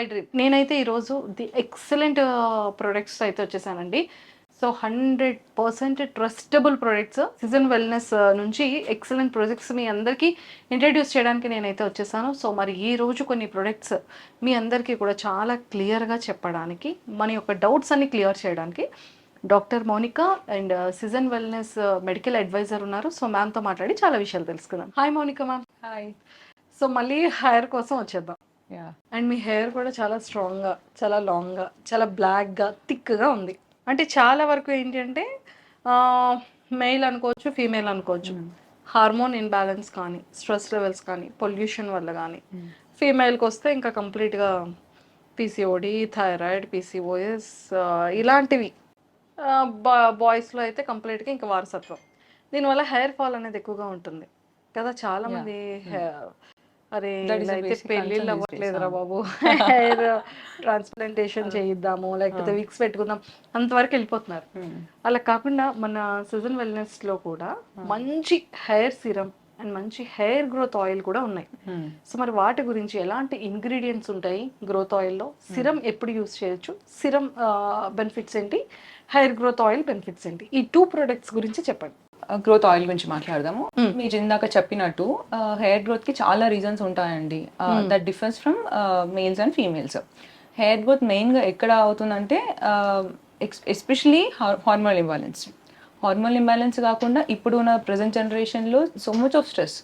eye cream నేనైతే ఈరోజు the excellent products అయితే వచ్చేసానండి. So hundred percent trustable products season wellness నుంచి ఎక్సలెంట్ ప్రొడక్ట్స్ మీ అందరికీ ఇంట్రడ్యూస్ చేయడానికి నేనైతే వచ్చేసాను. సో మరి ఈ రోజు కొన్ని ప్రొడక్ట్స్ మీ అందరికీ కూడా చాలా క్లియర్గా చెప్పడానికి మన యొక్క డౌట్స్ అన్ని క్లియర్ చేయడానికి doctor Mounika and season wellness medical advisor ఉన్నారు. సో మ్యామ్తో మాట్లాడి చాలా విషయాలు తెలుసుకుందాం. Hi Mounika ma'am hi so మళ్ళీ హెయిర్ కోసం వచ్చేద్దాం. అండ్ మీ హెయిర్ కూడా చాలా స్ట్రాంగ్గా చాలా లాంగ్గా చాలా బ్లాక్గా థిక్గా ఉంది. అంటే చాలా వరకు ఏంటి అంటే మెయిల్ అనుకోవచ్చు ఫీమేల్ అనుకోవచ్చు. హార్మోన్ ఇన్బ్యాలెన్స్ కానీ స్ట్రెస్ లెవెల్స్ కానీ పొల్యూషన్ వల్ల కానీ ఫీమేల్కి వస్తే ఇంకా కంప్లీట్గా పీసీఓడి థైరాయిడ్ పీసీఓఎస్ ఇలాంటివి. బాయ్స్లో అయితే కంప్లీట్గా ఇంకా వారసత్వం. దీనివల్ల హెయిర్ ఫాల్ అనేది ఎక్కువగా ఉంటుంది. కదా చాలా మంది hair- అరే అయితే పెళ్ళిళ్ళు అవ్వట్లేదురా బాబు. హెయిర్ ట్రాన్స్ప్లాంటేషన్ చేయిద్దాము లేకపోతే విక్స్ పెట్టుకుందాం. అంతవరకు వెళ్ళిపోతున్నారు. అలా కాకుండా మన సీజన్ వెల్నెస్లో కూడా మంచి హెయిర్ సిరమ్ అండ్ మంచి హెయిర్ గ్రోత్ ఆయిల్ కూడా ఉన్నాయి. సో మరి వాటి గురించి ఎలాంటి ఇంగ్రీడియంట్స్ ఉంటాయి గ్రోత్ ఆయిల్లో? సిరం ఎప్పుడు యూస్ చేయొచ్చు? సిరం బెనిఫిట్స్ ఏంటి? హెయిర్ గ్రోత్ ఆయిల్ బెనిఫిట్స్ ఏంటి? ఈ టూ ప్రొడక్ట్స్ గురించి చెప్పండి. గ్రోత్ ఆయిల్ గురించి మాట్లాడదాము. మీరు ఇందాక చెప్పినట్టు హెయిర్ గ్రోత్కి చాలా రీజన్స్ ఉంటాయండి. That difference from males and females hair growth మెయిన్గా ఎక్కడ అవుతుందంటే especially hormone imbalance hormone imbalance కాకుండా ఇప్పుడు ఉన్న ప్రజెంట్ జనరేషన్లో so much of stress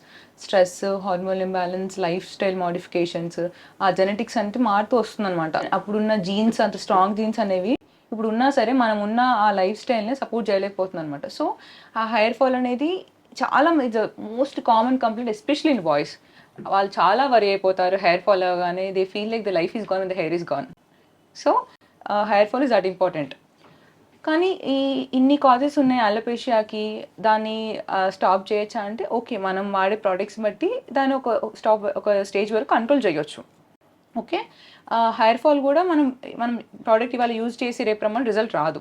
stress hormone imbalance lifestyle modifications ఆ జెనెటిక్స్ అంటే మారుతూ వస్తుందన్నమాట. అప్పుడున్న జీన్స్ అంత స్ట్రాంగ్ జీన్స్ అనేవి ఇప్పుడు ఉన్నా సరే మనం ఉన్న ఆ లైఫ్ స్టైల్ని సపోర్ట్ చేయలేకపోతుంది అనమాట సో ఆ హెయిర్ ఫాల్ అనేది చాలా most common complaint especially in boys. వాళ్ళు చాలా వరి అయిపోతారు హెయిర్ ఫాల్ అవగానే they feel like the life is gone the hair is gone. So hair fall is that important. కానీ ఈ ఇన్ని కాజెస్ ఉన్నాయి అలోపేషియాకి దాన్ని స్టాప్ చేయొచ్చా అంటే ఓకే మనం వాడే ప్రోడక్ట్స్ బట్టి దాన్ని ఒక స్టాప్ ఒక స్టేజ్ వరకు కంట్రోల్ చేయొచ్చు. ఓకే? హెయిర్ ఫాల్ కూడా మనం మనం ప్రోడక్ట్ ఇవాళ యూజ్ చేసి రేపు రమ్మని రిజల్ట్ రాదు.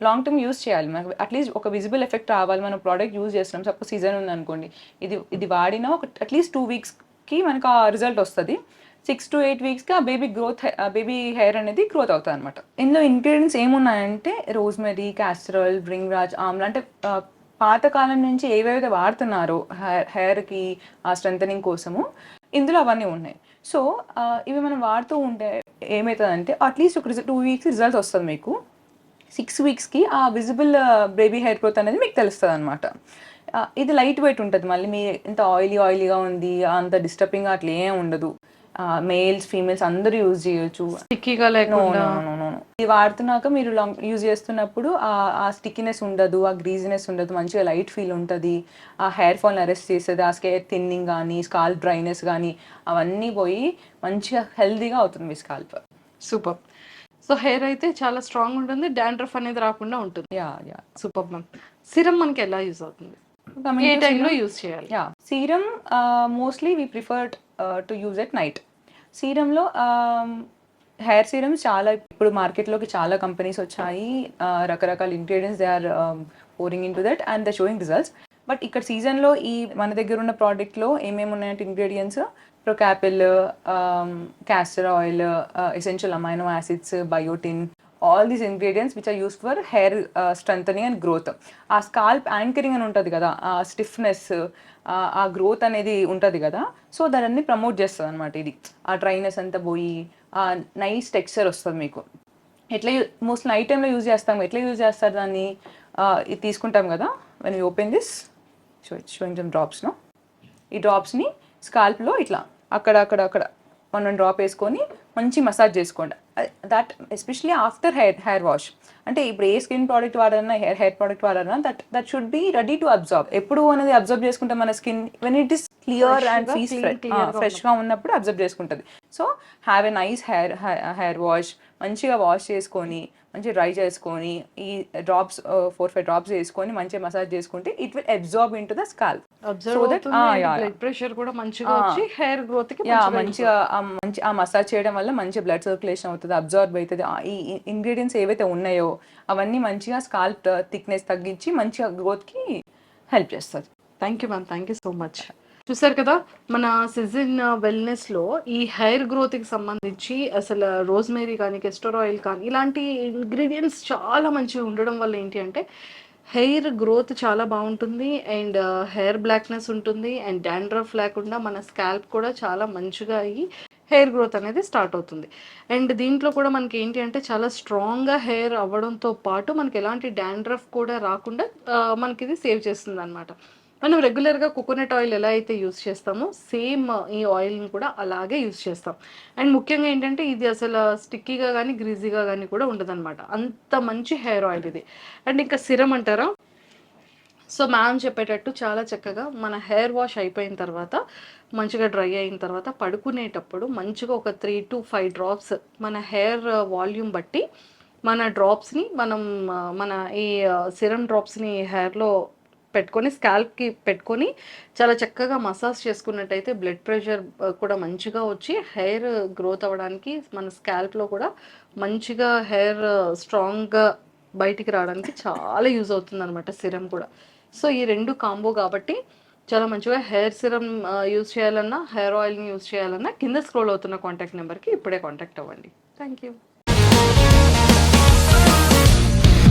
లాంగ్ టర్మ్ యూజ్ చేయాలి. మనకు అట్లీస్ట్ ఒక విజిబుల్ ఎఫెక్ట్ రావాలి. మనం ప్రోడక్ట్ యూజ్ చేస్తున్నాం. సపోజ్ సీజన్ ఉంది అనుకోండి ఇది ఇది వాడినా ఒక అట్లీస్ట్ టూ వీక్స్కి మనకు ఆ రిజల్ట్ వస్తుంది. సిక్స్ టు ఎయిట్ వీక్స్కి ఆ బేబీ గ్రోత్ బేబీ హెయిర్ అనేది గ్రోత్ అవుతుంది అనమాట ఇందులో ఇంగ్రీడియంట్స్ ఏమున్నాయంటే రోజ్మెరీ క్యాస్ట్రల్ బ్రింగ్రాజ్ ఆమ్ల అంటే పాతకాలం నుంచి ఏవైతే వాడుతున్నారో హెయిర్ హెయిర్కి ఆ స్ట్రెంథనింగ్ కోసము ఇందులో అవన్నీ ఉన్నాయి. సో ఇవి మనం వాడుతూ ఉంటే ఏమవుతుందంటే అట్లీస్ట్ ఒక టూ వీక్స్ రిజల్ట్ వస్తుంది మీకు. సిక్స్ వీక్స్కి ఆ విజిబుల్ బేబీ హెయిర్ గ్రోత్ అనేది మీకు తెలుస్తుంది అనమాట ఇది లైట్ వెయిట్ ఉంటుంది. మళ్ళీ మీ ఇంత ఆయిలీ ఆయిలీగా ఉంది అంత డిస్టర్బింగ్ అట్లా ఏం ఉండదు మేల్స్ ఫీమేల్స్ అందరూ యూజ్ చేయొచ్చు. స్టిక్కీగా లేకుండా. ఇది వాడుతున్నాక మీరు లాంగ్ యూజ్ చేస్తున్నప్పుడు ఆ స్టిక్కినెస్ ఉండదు ఆ గ్రీజినెస్ ఉండదు మంచిగా లైట్ ఫీల్ ఉంటుంది. ఆ హెయిర్ ఫాల్ని అరెస్ట్ చేస్తుంది ఆ స్కేర్ థిన్నింగ్ కానీ స్కాల్ డ్రైనెస్ కానీ అవన్నీ పోయి మంచిగా హెల్దీగా అవుతుంది మీ స్కాల్ప్ సూపర్ సో హెయిర్ అయితే చాలా స్ట్రాంగ్ ఉంటుంది డాండ్రఫ్ అనేది రాకుండా ఉంటుంది. Yeah yeah super ma'am serum మనకి ఎలా యూజ్ అవుతుంది? ఏ టైంలో యూజ్ చేయాలి? Yeah serum mostly we preferred to use at night సీరంలో hair serums చాలా ఇప్పుడు మార్కెట్లోకి చాలా కంపెనీస్ వచ్చాయి. రకరకాల ingredients they are pouring into that and the showing results but ఇక్కడ సీజన్లో ఈ మన దగ్గర ఉన్న ప్రోడక్ట్లో ఏమేమి ఉన్నాయంటే ingredients Procapil castor oil essential amino acids biotin all these ingredients which are use for hair strengthening and growth ఆ స్కాల్ప్ యాంకరింగ్ అని ఉంటుంది కదా ఆ స్టిఫ్నెస్ ఆ గ్రోత్ అనేది ఉంటుంది కదా. సో దాన్ని ప్రమోట్ చేస్తుంది అనమాట ఇది. ఆ డ్రైనెస్ అంతా పోయి నైస్ టెక్స్చర్ వస్తుంది మీకు. ఎట్లా మోస్ట్లీ నైట్ టైంలో యూజ్ చేస్తాం. ఎట్లా యూజ్ చేస్తారు దాన్ని? ఇది తీసుకుంటాం కదా when you open this show showing some డ్రాప్స్ను ఈ డ్రాప్స్ని స్కాల్ప్లో ఇట్లా అక్కడ అక్కడ అక్కడ వన్ వన్ డ్రాప్ వేసుకొని మంచి మసాజ్ చేసుకోండి. That especially after hair hair wash అంటే ఇప్పుడు ఏ స్కిన్ ప్రోడక్ట్ వాడాలన్నా hair hair product వాడాలన్నా that that should be ready to observe ఎప్పుడు అనేది అబ్జర్వ్ చేసుకుంటే మన skin when it is clear and fees clear గా ఉన్నప్పుడు అబ్జర్వ్ చేసుకుంటుంది. So have a nice hair hair wash మంచిగా వాష్ చేసుకొని మంచి డ్రై చేసుకొని ఈ డ్రాప్స్ ఫోర్ ఫైవ్ డ్రాప్స్ వేసుకొని మంచిగా మసాజ్ చేసుకుంటే it will absorb into the scalp observe blood pressure కూడా మంచిగా వచ్చి హెయిర్ గ్రోత్కి మంచిగా ఆ మంచి ఆ మసాజ్ చేయడం వల్ల మంచి బ్లడ్ సర్క్యులేషన్ అవుతుంది అబ్జార్బ్ అవుతుంది. ఈ ఇంగ్రీడియంట్స్ ఏవైతే ఉన్నాయో అవన్నీ మంచిగా స్కాల్ప్ థిక్నెస్ తగ్గించి మంచిగా growth కి హెల్ప్ చేస్తుంది. Thank you ma'am thank you so much చూసారు కదా మన సిజన్ వెల్నెస్లో ఈ హెయిర్ గ్రోత్కి సంబంధించి అసలు రోజ్మేరీ కానీ కెస్టర్ ఆయిల్ కానీ ఇలాంటి ఇంగ్రీడియంట్స్ చాలా మంచిగా ఉండడం వల్ల ఏంటి అంటే హెయిర్ గ్రోత్ చాలా బాగుంటుంది అండ్ హెయిర్ బ్లాక్నెస్ ఉంటుంది అండ్ డాండ్రఫ్ లేకుండా మన స్కాల్ప్ కూడా చాలా మంచిగా అయ్యి హెయిర్ గ్రోత్ అనేది స్టార్ట్ అవుతుంది. అండ్ దీంట్లో కూడా మనకి ఏంటి అంటే చాలా స్ట్రాంగ్గా హెయిర్ అవ్వడంతో పాటు మనకి ఎలాంటి డాండ్రఫ్ కూడా రాకుండా uh, మనకి ఇది సేవ్ చేస్తుంది అనమాట మనం రెగ్యులర్గా కోకోనట్ ఆయిల్ ఎలా అయితే యూస్ చేస్తామో సేమ్ ఈ ఆయిల్ని కూడా అలాగే యూస్ చేస్తాం. అండ్ ముఖ్యంగా ఏంటంటే ఇది అసలు స్టిక్కీగా కానీ గ్రీజీగా కానీ కూడా ఉండదన్నమాట. అంత మంచి హెయిర్ ఆయిల్ ఇది. అండ్ ఇంకా సిరం అంటారా? సో మ్యామ్ చెప్పేటట్టు చాలా చక్కగా మన హెయిర్ వాష్ అయిపోయిన తర్వాత మంచిగా డ్రై అయిన తర్వాత పడుకునేటప్పుడు మంచిగా ఒక త్రీ టు ఫైవ్ డ్రాప్స్ మన హెయిర్ వాల్యూమ్ బట్టి మన డ్రాప్స్ని మనం మన ఈ సిరం డ్రాప్స్ని హెయిర్లో పెట్టుకొని స్కాల్ప్కి పెట్టుకొని చాలా చక్కగా మసాజ్ చేసుకున్నట్టయితే బ్లడ్ ప్రెషర్ కూడా మంచిగా వచ్చి హెయిర్ గ్రోత్ అవ్వడానికి మన స్కాల్ప్లో కూడా మంచిగా హెయిర్ స్ట్రాంగ్గా బయటికి రావడానికి చాలా యూజ్ అవుతుంది అనమాట సిరం కూడా. సో ఈ రెండు కాంబో కాబట్టి చాలా మంచిగా హెయిర్ సిరం యూజ్ చేయాలన్నా హెయిర్ ఆయిల్ని యూజ్ చేయాలన్నా కింద స్క్రోల్ అవుతున్న కాంటాక్ట్ నెంబర్కి ఇప్పుడే కాంటాక్ట్ అవ్వండి. Thank you